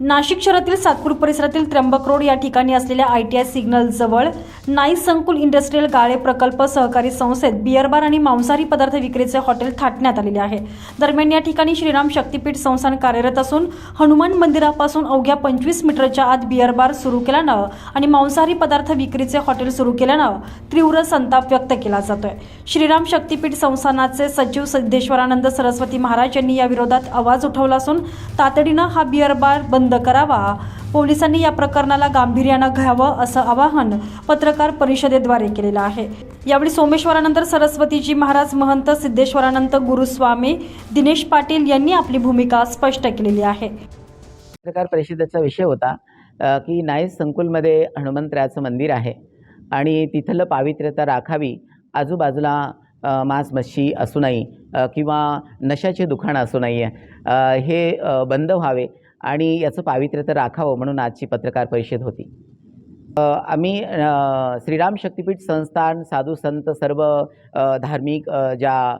नाशिक शहरातील सातपूर परिसरातील त्र्यंबक रोड या ठिकाणी असलेल्या आय टी आय सिग्नल जवळ संकुल इंडस्ट्रीयल गाळे प्रकल्प सहकारी संस्थेत बिअर बार आणि मांसाहारी पदार्थ विक्रीचे हॉटेल थाटण्यात आलेले आहे. दरम्यान या ठिकाणी श्रीराम शक्तीपीठ संस्थान कार्यरत असून हनुमान मंदिरापासून अवघ्या पंचवीस मीटरच्या आत बिअर बार सुरू केल्यानं आणि मांसाहारी पदार्थ विक्रीचे हॉटेल सुरू केल्यानं तीव्र संताप व्यक्त केला जातोय. श्रीराम शक्तीपीठ संस्थानाचे सचिव सिद्धेश्वरानंद सरस्वती महाराज यांनी या विरोधात आवाज उठवला असून तातडीनं हा बिअर बार बंद करावा. पोलिसांनी या प्रकरणाला गांभीर्यानं घ्यावं असं आवाहन पत्रकार परिषदेद्वारे केलेलं आहे. यावेळी सोमेश्वरानंतर सरस्वतीजी महाराज महंत सिद्धेश्वरानंत गुरुस्वामी दिनेश पाटील यांनी आपली भूमिका स्पष्ट केलेली आहे. पत्रकार परिषदेचा विषय होता की नाईस संकुलमध्ये हनुमंतराचं मंदिर आहे आणि तिथलं पावित्र्यता राखावी आजूबाजूला मांस मच्छी असू नये किंवा नशाचे दुकानं असू नये हे बंद व्हावे. आणि याचं पावित्र्यता राखावं म्हणून आजची पत्रकार परिषद होती. आम्ही श्रीराम शक्तीपीठ संस्थान साधू संत सर्व धार्मिक ज्या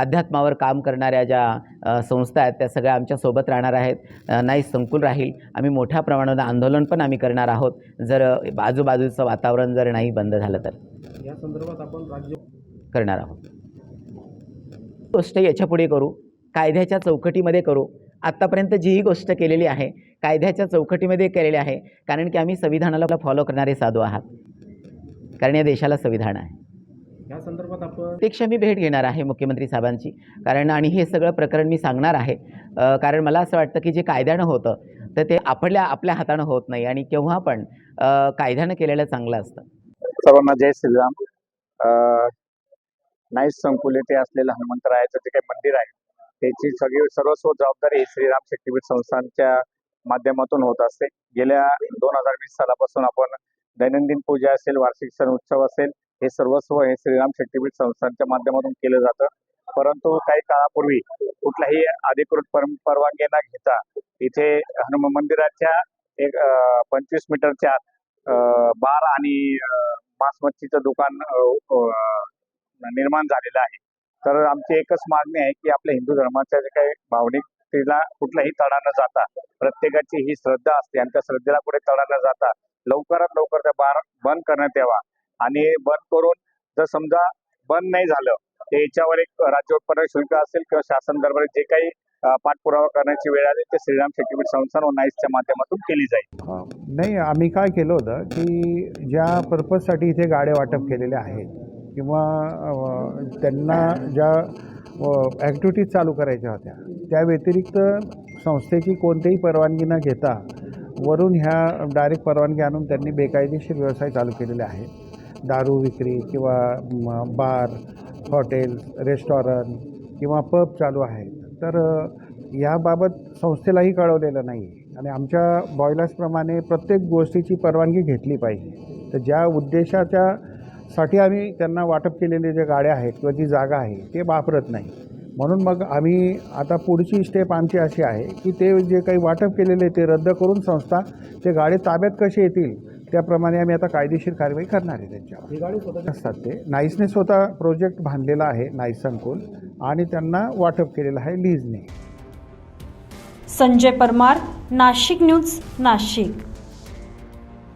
अध्यात्मावर काम करणाऱ्या ज्या संस्था आहेत त्या सगळ्या आमच्यासोबत राहणार आहेत. नाही संकुल राहील. आम्ही मोठ्या प्रमाणात आंदोलन पण आम्ही करणार आहोत. जर आजूबाजूचं वातावरण जर नाही बंद झालं तर. या संदर्भात आपण राज्य करणार आहोत. गोष्ट याच्यापुढे करू. कायद्याच्या चौकटीमध्ये करू. आत्तापर्यंत जीही गोष्ट केलेली आहे. कायद्याच्या चौकटीमध्ये केलेली आहे. कारण की आम्ही संविधानाला फॉलो करणारे साधू आहात. कारण या देशाला संविधान आहे. या संदर्भात आपण प्रत्यक्ष मी भेट घेणार आहे मुख्यमंत्री साहेबांची. कारण आणि हे सगळं प्रकरण मी सांगणार आहे. कारण मला असं वाटतं की जे कायद्यानं होतं तर ते आपल्या आपल्या हातानं होत नाही आणि केव्हा पण कायद्यानं केलेलं चांगलं असतं. सर्वांना जय श्रीराम. नाईस संकुल येथे असलेलं हनुमंतरायाचं जे काही मंदिर आहे त्याची सगळी सर्वस्व जबाबदारी श्रीराम शक्तीपीठ संस्थानच्या माध्यमातून होत असते. गेल्या दोन हजार वीस सालापासून आपण दैनंदिन पूजा असेल वार्षिक सण उत्सव असेल हे सर्वस्व हे श्रीराम शक्तीपीठ संस्थानच्या माध्यमातून केलं जातं. परंतु काही काळापूर्वी कुठल्याही अधिकृत परवानगी न घेता इथे हनुमान मंदिराच्या एक पंचवीस मीटरच्या बार आणि अं, मांस मच्छीचं दुकान निर्माण झालेलं आहे. तर आमची एकच मागणी आहे की आपल्या हिंदू धर्माच्या जे काही भावनिक तिला कुठलाही तडा न जाता प्रत्येकाची ही श्रद्धा असते आणि त्या श्रद्धेला कुठे तडा न जाता लवकरात लवकर त्या बार बंद करण्यात यावा. आणि बंद करून जर समजा बंद नाही झालं तर याच्यावर एक राज्य उत्पन्न शुल्क असेल किंवा शासन दरबारी जे काही पाठपुरावा करण्याची वेळ आली ते श्रीराम शक्तीपीठ संस्थान व नाईसच्या माध्यमातून केली जाईल. नाही आम्ही काय केलं होतं की ज्या पर्पजसाठी इथे गाड्या वाटप केलेल्या आहेत किंवा त्यांना ज्या ॲक्टिव्हिटीज चालू करायच्या होत्या त्या व्यतिरिक्त संस्थेची कोणतीही परवानगी न घेता वरून ह्या डायरेक्ट परवानगी आणून त्यांनी बेकायदेशीर व्यवसाय चालू केलेले आहेत. दारू विक्री किंवा बार हॉटेल रेस्टॉरंट किंवा पब चालू आहेत. तर याबाबत संस्थेलाही कळवलेलं नाही. आणि आमच्या बॉयलर्सप्रमाणे प्रत्येक गोष्टीची परवानगी घेतली पाहिजे. तर ज्या उद्देशाच्या साठी आम्ही त्यांना वाटप केलेले जे गाड्या आहेत किंवा जी जागा आहे ते वापरत नाही. म्हणून मग आम्ही आता पुढची स्टेप आमची अशी आहे की ते जे काही वाटप केलेले ते रद्द करून संस्था ते गाडे ताब्यात कसे येतील त्याप्रमाणे आम्ही आता कायदेशीर कारवाई करणार आहे त्यांच्यावर. ही गाडी स्वतः असतात ते. नाईसने स्वतः प्रोजेक्ट बांधलेला आहे नाईस संकुल आणि त्यांना वाटप केलेलं आहे लीजने संजय परमार नाशिक न्यूज नाशिक.